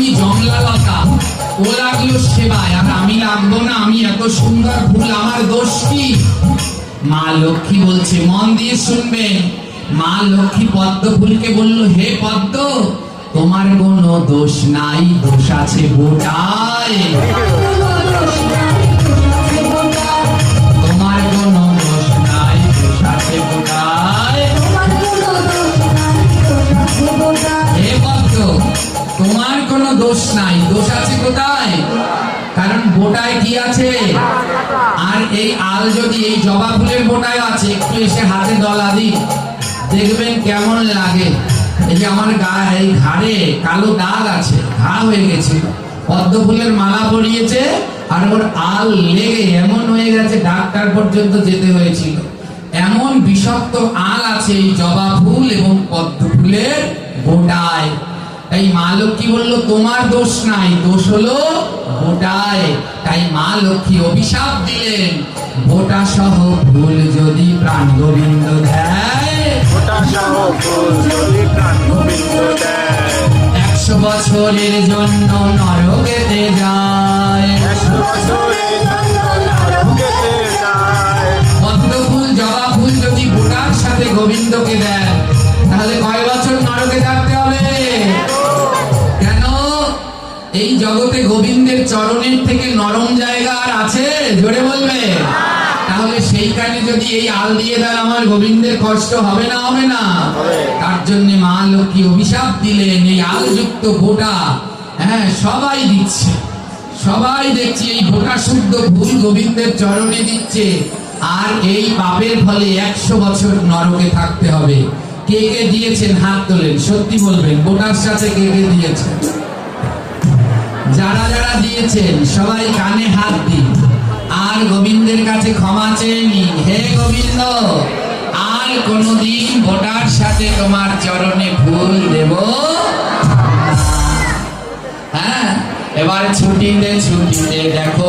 তুমি জংলালতা ও লাগল সেবায়, আর আমি লাগবো না, আমি এত সুন্দর ভুল, আমার দোষ কি? মা লক্ষ্মী বলছে, মন দিয়ে শুনবে। মা লক্ষ্মী পদ্ম ফুলকে বলল, হে পদ্ম, তোমার কোনো দোষ নাই, দোষ আছে বোটায় কোনো দোষ নাই। দোষ আছে কোথায়? কারণ বোটায় কি আছে? আর এই আল যদি এই জবা ফুলের বোটায় আছে, একটু এসে হাতে দলা দিই দেখবেন কেমন লাগে। এই যে আমার গা, এই ঘাড়ে কালো দাগ আছে, ঘা হয়ে গেছে। পদ্ম ফুলের মালা পরিয়েছে, আর ওর আল লেগে এমন হয়ে গেছে, ডাক্তার পর্যন্ত যেতে হয়েছিল। এমন বিষাক্ত আল আছে এই জবা ফুল এবং পদ্ম ফুলের বোটায়। তাই মা লক্ষ্মী বলল তোমার দোষ নাই দোষ হলো বোটায় তাই মা লক্ষ্মী অভিশাপ দিলেন বোটা সহ ফুল যদি প্রাণ গোবিন্দ দেয়। ওটা সহ ফুল যদি প্রাণ গোবিন্দ দেয়। একশো বছরের জন্য নরকেতে যায়। একশো বছরের জন্য নরকেতে যায়। পদ্ম ফুল জবা ফুল যদি বোটার সাথে গোবিন্দকে দেয় তাহলে কয় বছর নরকে এই জগতে গোবিন্দের চরণের থেকে নরম জায়গা আর আছে? জোরে বলবে। তাহলে সেইখানে যদি এই আল দিয়ে দেন আমার গোবিন্দের কষ্ট হবে না হবে না? তার জন্য মা লক্ষ্মী অভিশাপ দিলেন এই আলযুক্ত ভোটা। হ্যাঁ সবাই দিচ্ছে। সবাই দেখছি এই ভোটা শুদ্ধ ফুল গোবিন্দের চরণে দিচ্ছে। আর এই পাপের ফলে একশো বছর নরকে থাকতে হবে। কে কে দিয়েছেন? হাত তোলেন সত্যি বলবেন। ভোটার সাথে কে কে দিয়েছেন? যারা যারা দিয়েছেন, সবাই কানে হাত দিন। আর গোবিন্দের কাছে ক্ষমা চেয়ে হে গোবিন্দ, আর কোনদিন ভোটার সাথে তোমার চরণে ভুল দেব হ্যাঁ এবার ছুটিতে ছুটিতে দেখো